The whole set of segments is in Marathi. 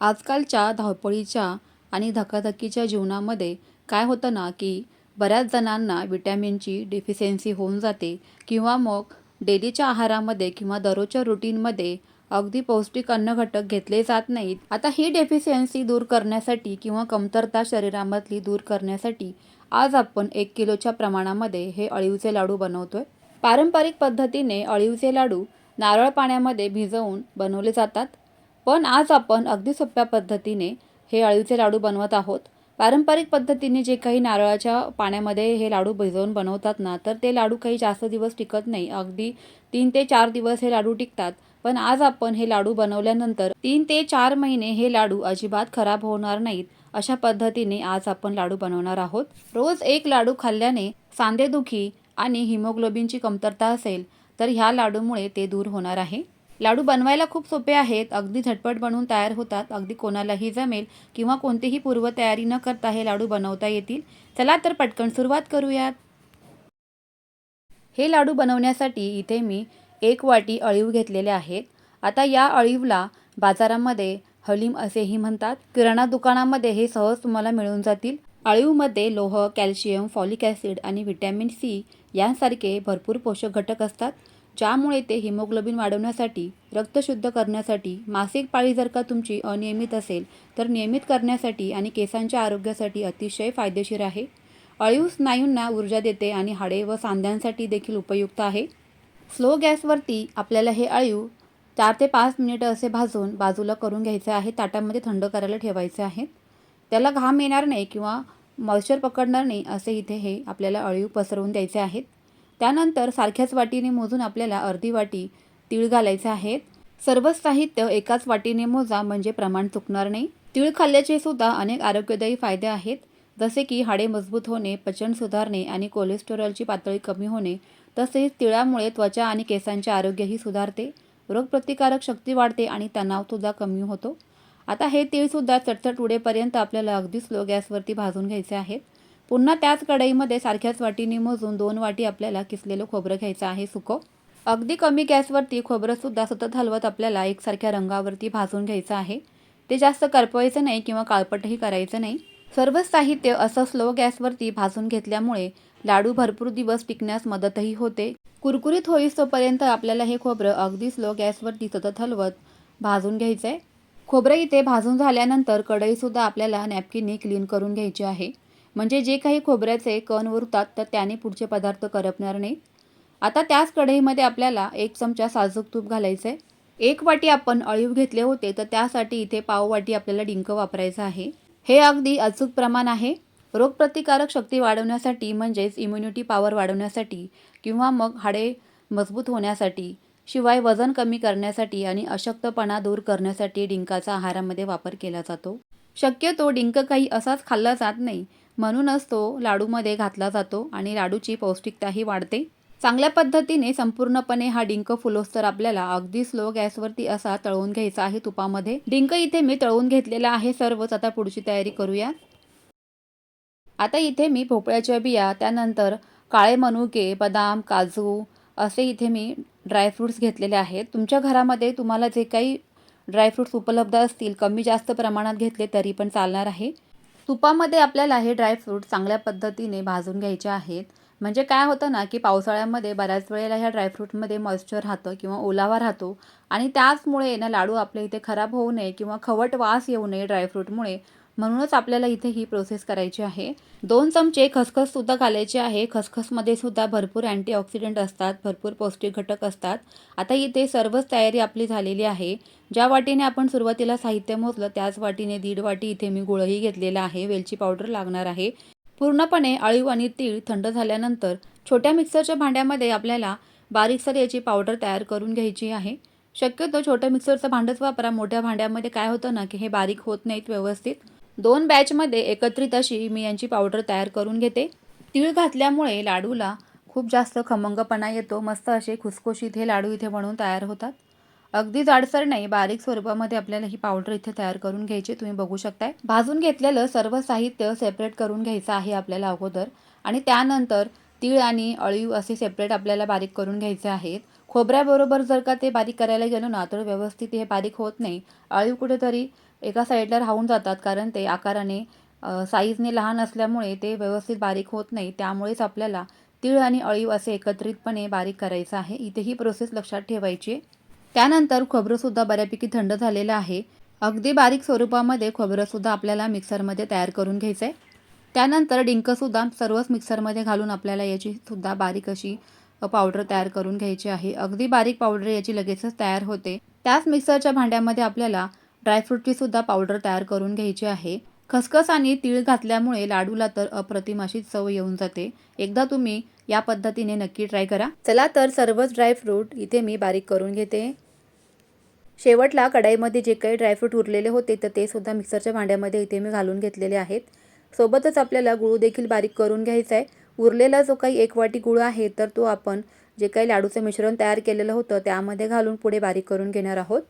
आजकालच्या धावपळीच्या आणि धकाधकीच्या जीवनामध्ये काय होतं ना की बऱ्याच जणांना विटॅमिनची डेफिशियन्सी होऊन जाते किंवा मग डेलीच्या आहारामध्ये किंवा दररोजच्या रुटीनमध्ये अगदी पौष्टिक अन्न घटक घेतले जात नाहीत. आता ही डेफिशियन्सी दूर करण्यासाठी किंवा कमतरता शरीरामधली दूर करण्यासाठी आज आपण एक किलोच्या प्रमाणामध्ये हे अळीवचे लाडू बनवतोय. पारंपरिक पद्धतीने अळीवचे लाडू नारळ पाण्यामध्ये भिजवून बनवले जातात. पण आज आपण अगदी सोप्या पद्धतीने हे अळीचे लाडू बनवत आहोत. पारंपरिक पद्धतीने जे काही नारळाच्या पाण्यामध्ये हे लाडू भिजवून बनवतात ना तर ते लाडू काही जास्त दिवस टिकत नाही. अगदी तीन ते चार दिवस हे लाडू टिकतात. पण आज आपण हे लाडू बनवल्यानंतर तीन ते चार महिने हे लाडू अजिबात खराब होणार नाहीत अशा पद्धतीने आज आपण लाडू बनवणार आहोत. रोज एक लाडू खाल्ल्याने सांधेदुखी आणि हिमोग्लोबिनची कमतरता असेल तर ह्या लाडूमुळे ते दूर होणार आहे. लाडू बनवायला खूप सोपे आहेत. अगदी झटपट बनवून तयार होतात. अगदी कोणालाही जमेल किंवा कोणतीही पूर्वतयारी न करता हे लाडू बनवता येतील. चला तर पटकन सुरुवात करूयात. हे लाडू बनवण्यासाठी इथे मी एक वाटी अळीव घेतलेले आहेत. आता या अळीवला बाजारामध्ये हलीम असेही म्हणतात. किराणा दुकानामध्ये हे सहज तुम्हाला मिळून जातील. अळीवमध्ये लोह कॅल्शियम फॉलिक ॲसिड आणि व्हिटॅमिन सी यांसारखे भरपूर पोषक घटक असतात. ज्यामुळे ते हिमोग्लोबिन वाढवण्यासाठी रक्त शुद्ध करण्यासाठी मासिक पाळी जर का तुमची अनियमित असेल तर नियमित करण्यासाठी आणि केसांच्या आरोग्यासाठी अतिशय फायदेशीर आहे. अळीव स्नायूंना ऊर्जा देते आणि हाडे व सांध्यांसाठी देखील उपयुक्त आहे. स्लो गॅसवरती आपल्याला हे अळीव चार ते पाच मिनिटं असे भाजून बाजूला करून घ्यायचे आहे ताटामध्ये थंड करायला ठेवायचे आहेत त्याला घाम येणार नाही किंवा मॉइश्चर पकडणार नाही असे इथे हे आपल्याला अळीव पसरवून द्यायचे आहेत. त्यानंतर सारख्याच वाटीने मोजून आपल्याला अर्धी वाटी तीळ घालायचे आहेत. सर्वच साहित्य एकाच वाटीने मोजा म्हणजे प्रमाण चुकणार नाही. तीळ खाल्ल्याचे सुद्धा अनेक आरोग्यदायी फायदे आहेत. जसे की हाडे मजबूत होणे पचन सुधारणे आणि कोलेस्टेरॉलची पातळी कमी होणे तसेच तिळामुळे त्वचा आणि केसांचे आरोग्यही सुधारते. रोगप्रतिकारक शक्ती वाढते आणि तणावसुद्धा कमी होतो. आता हे तीळसुद्धा चटचट उडेपर्यंत आपल्याला अगदी स्लो गॅसवरती भाजून घ्यायचे आहेत. पुन्हा त्याच कढईमध्ये सारख्याच वाटीने मोजून दोन वाटी आपल्याला किसलेलं खोबरं घ्यायचं आहे सुकं. अगदी कमी गॅसवरती खोबरंसुद्धा सतत हलवत आपल्याला एकसारख्या रंगावरती भाजून घ्यायचं आहे. ते जास्त करपवायचं नाही किंवा काळपटही करायचं नाही. सर्वच साहित्य असं स्लो गॅसवरती भाजून घेतल्यामुळे लाडू भरपूर दिवस टिकण्यास मदतही होते. कुरकुरीत होईस्तोपर्यंत आपल्याला हे खोबरं अगदी स्लो गॅसवरती सतत हलवत भाजून घ्यायचं आहे खोबरं इथे भाजून झाल्यानंतर कढईसुद्धा आपल्याला नॅपकिनने क्लीन करून घ्यायची आहे. म्हणजे जे काही खोबऱ्याचे कण उरतात तर त्याने पुढचे पदार्थ करपणार नाहीत आता त्याच कढईमध्ये आपल्याला एक चमचा साजूक तूप घालायचं आहे एक वाटी आपण अळीव घेतले होते तर त्यासाठी इथे पाव वाटी आपल्याला डिंक वापरायचं आहे. हे अगदी अचूक प्रमाण आहे. रोगप्रतिकारक शक्ती वाढवण्यासाठी म्हणजेच इम्युनिटी पॉवर वाढवण्यासाठी किंवा मग हाडे मजबूत होण्यासाठी शिवाय वजन कमी करण्यासाठी आणि अशक्तपणा दूर करण्यासाठी डिंकाचा आहारामध्ये वापर केला जातो. शक्यतो डिंक काही असाच खाल्ला जात नाही म्हणूनच तो लाडूमध्ये घातला जातो आणि लाडूची पौष्टिकताही वाढते. चांगल्या पद्धतीने संपूर्णपणे हा डिंक फुलोस्तर आपल्याला अगदी स्लो गॅसवरती असा तळवून घ्यायचा आहे तुपामध्ये. डिंक इथे मी तळवून घेतलेला आहे. सर्वच आता पुढची तयारी करूया आता इथे मी भोपळ्याच्या बिया त्यानंतर काळे मनुके बदाम काजू असे इथे मी ड्रायफ्रूट्स घेतलेले आहेत. तुमच्या घरामध्ये तुम्हाला जे काही ड्रायफ्रूट्स उपलब्ध असतील कमी जास्त प्रमाणात घेतले तरी पण चालणार आहे. तुपामध्ये आपल्याला हे ड्रायफ्रूट चांगल्या पद्धतीने भाजून घ्यायचे आहेत. म्हणजे काय होतं ना की पावसाळ्यामध्ये बऱ्याच वेळेला ह्या ड्रायफ्रूटमध्ये मॉइश्चर राहतं किंवा ओलावा राहतो आणि त्याचमुळे ना लाडू आपल्या इथे खराब होऊ नये किंवा खवट वास येऊ नये ड्रायफ्रूटमुळे म्हणूनच आपल्याला इथे ही प्रोसेस करायची आहे. दोन चमचे खसखससुद्धा घालायचे आहे. खसखसमध्ये सुद्धा भरपूर अँटीऑक्सिडंट असतात भरपूर पौष्टिक घटक असतात. आता इथे सर्वच तयारी आपली झालेली आहे. ज्या वाटीने आपण सुरुवातीला साहित्य मोजलं त्याच वाटीने दीड वाटी इथे मी गुळही घेतलेला आहे. वेलची पावडर लागणार आहे. पूर्णपणे अळीव आणि तीळ थंड झाल्यानंतर छोट्या मिक्सरच्या भांड्यामध्ये आपल्याला बारीकसर याची पावडर तयार करून घ्यायची आहे. शक्यतो छोट्या मिक्सरचं भांडंच वापरा. मोठ्या भांड्यामध्ये काय होतं ना की हे बारीक होत नाहीत व्यवस्थित. दोन बॅचमध्ये एकत्रित अशी मी यांची पावडर तयार करून घेते. तीळ घातल्यामुळे लाडूला खूप जास्त खमंगपणा येतो. मस्त असे खुसखुशीत हे लाडू इथे बनवून तयार होतात. अगदी जाडसर नाही बारीक स्वरूपामध्ये आपल्याला ही पावडर इथे तयार करून घ्यायची तुम्ही बघू शकताय. भाजून घेतलेलं सर्व साहित्य सेपरेट करून घ्यायचं आहे आपल्याला अगोदर. आणि त्यानंतर तीळ आणि अळीव असे सेपरेट आपल्याला बारीक करून घ्यायचे आहेत. खोबऱ्याबरोबर जर का ते बारीक करायला गेलो ना तर व्यवस्थित हे बारीक होत नाही. अळीव कुठेतरी एका साईडला राहून जातात कारण ते आकाराने साईजने लहान असल्यामुळे ते व्यवस्थित बारीक होत नाही. त्यामुळेच आपल्याला तीळ आणि अळीव असे एकत्रितपणे बारीक करायचं आहे. इथे ही प्रोसेस लक्षात ठेवायची. आहे. त्यानंतर खोबरंसुद्धा बऱ्यापैकी थंड झालेलं आहे. अगदी बारीक स्वरूपामध्ये खोबरंसुद्धा आपल्याला मिक्सरमध्ये तयार करून घ्यायचं आहे त्यानंतर डिंकसुद्धा सर्वच मिक्सरमध्ये घालून आपल्याला याची सुद्धा बारीक अशी पावडर तयार करून घ्यायची आहे. अगदी बारीक पावडर याची लगेचच तयार होते. त्याच मिक्सरच्या भांड्यामध्ये आपल्याला ड्रायफ्रूटची सुद्धा पावडर तयार करून घ्यायची आहे. खसखस आणि तीळ घातल्यामुळे लाडूला तर अप्रतिम अशी चव येऊन जाते. एकदा तुम्ही या पद्धतीने नक्की ट्राय करा. चला तर सर्वच ड्रायफ्रूट इथे मी बारीक करून घेते. शेवटला कढाईमध्ये जे काही ड्रायफ्रूट उरलेले होते तर ते सुद्धा मिक्सरच्या भांड्यामध्ये इथे मी घालून घेतलेले आहेत. सोबतच आपल्याला गुळ देखील बारीक करून घ्यायचा आहे. उरलेला जो काही एक वाटी गुळ आहे तर तो आपण जे काही लाडूचं मिश्रण तयार केलेलं होतं त्यामध्ये घालून पुढे बारीक करून घेणार आहोत.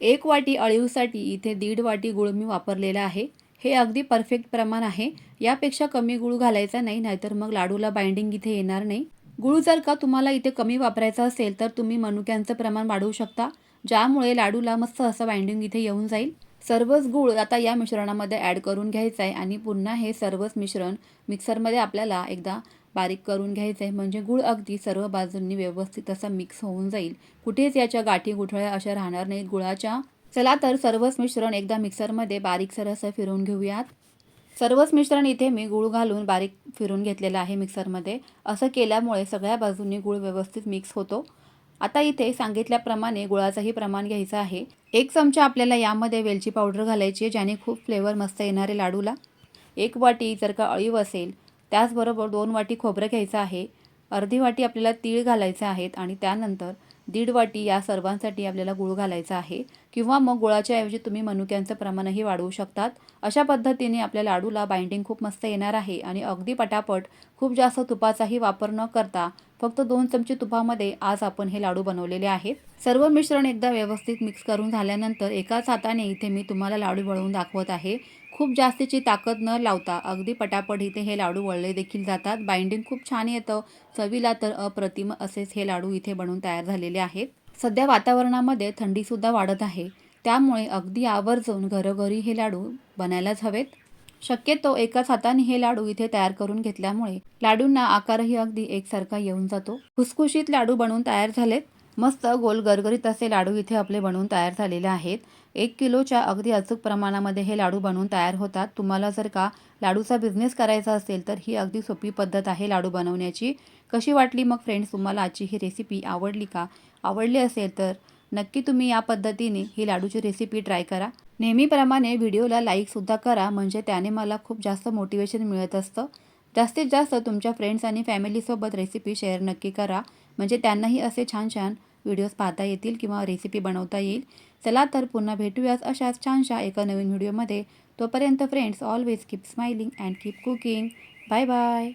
एक वाटी अळीवसाठी इथे दीड वाटी गुळ मी वापरलेला आहे. हे अगदी परफेक्ट प्रमाण आहे. यापेक्षा कमी गुळ घालायचा नाही नाहीतर मग लाडूला बाइंडिंग इथे येणार नाही. गुळ जर का तुम्हाला इथे कमी वापरायचा असेल तर तुम्ही मनुक्यांचं प्रमाण वाढवू शकता ज्यामुळे लाडूला मस्त असं बाइंडिंग इथे येऊन जाईल. सर्वच गूळ आता या मिश्रणामध्ये ॲड करून घ्यायचं आहे आणि पुन्हा हे सर्वच मिश्रण मिक्सरमध्ये आपल्याला एकदा बारीक करून घ्यायचं आहे म्हणजे गूळ अगदी सर्व बाजूंनी व्यवस्थित असा मिक्स होऊन जाईल. कुठेच याच्या गाठी गुठळ्या अशा राहणार नाहीत. गुळाच्या चला तर सर्वच मिश्रण एकदा मिक्सरमध्ये बारीकसर असं फिरवून घेऊयात. सर्वच मिश्रण इथे मी गूळ घालून बारीक फिरून घेतलेलं आहे मिक्सरमध्ये असं केल्यामुळे सगळ्या बाजूंनी गूळ व्यवस्थित मिक्स होतो. आता इथे सांगितल्याप्रमाणे गुळाचंही प्रमाण घ्यायचं आहे. एक चमचा आपल्याला यामध्ये वेलची पावडर घालायची आहे ज्याने खूप फ्लेवर मस्त येणारे लाडूला. एक वाटी जर का अळीव असेल त्याचबरोबर दोन वाटी खोबरं घ्यायचं आहे. अर्धी वाटी आपल्याला तीळ घालायचं आहेत आणि त्यानंतर दीड वाटी या सर्वांसाठी आपल्याला गुळ घालायचा आहे. किंवा मग गुळाच्या ऐवजी तुम्ही मनुक्यांचं प्रमाणही वाढवू शकतात. अशा पद्धतीने आपल्या लाडूला बाइंडिंग खूप मस्त येणार आहे आणि अगदी पटापट खूप जास्त तुपाचाही वापर न करता फक्त दोन चमचे तुपामध्ये आज आपण हे लाडू बनवलेले आहेत. सर्व मिश्रण एकदा व्यवस्थित मिक्स करून झाल्यानंतर एकाच हाताने इथे मी तुम्हाला लाडू वळवून दाखवत आहे. खूप जास्तीची ताकद न लावता अगदी पटापट इथे हे लाडू वळले देखील जातात. बाइंडिंग खूप छान येतं. चवीला तर अप्रतिम असेच हे लाडू इथे बनवून तयार झालेले आहेत. सध्या वातावरणामध्ये थंडीसुद्धा वाढत आहे. त्यामुळे अगदी आवर्जून घरोघरी हे लाडू बनायलाच हवेत. शक्यतो एकाच हाताने हे लाडू इथे तयार करून घेतल्यामुळे लाडूंना आकारही अगदी एकसारखा येऊन जातो. खुसखुशीत लाडू बनवून तयार झालेत. मस्त गोल गरगरीत असे लाडू इथे आपले बनवून तयार झालेले आहेत. एक किलोच्या अगदी अचूक प्रमाणामध्ये हे लाडू बनवून तयार होतात. तुम्हाला जर का लाडूचा बिझनेस करायचा असेल तर ही अगदी सोपी पद्धत आहे लाडू बनवण्याची. कशी वाटली मग फ्रेंड्स तुम्हाला आजची ही रेसिपी आवडली का? आवडली असेल तर नक्की तुम्ही या पद्धतीने ही लाडूची रेसिपी ट्राय करा. नेहमीप्रमाणे व्हिडिओला लाईकसुद्धा करा म्हणजे त्याने मला खूप जास्त मोटिवेशन मिळत असतं. जास्तीत जास्त तुमच्या फ्रेंड्स आणि फॅमिलीसोबत रेसिपी शेअर नक्की करा. म्हणजे त्यांनाही असे छान छान व्हिडिओज पाहता येतील किंवा रेसिपी बनवता येईल. चला तर पुन्हा भेटूयाच अशाच छानशा एका नवीन व्हिडिओमध्ये. तोपर्यंत friends always keep smiling and keep cooking bye bye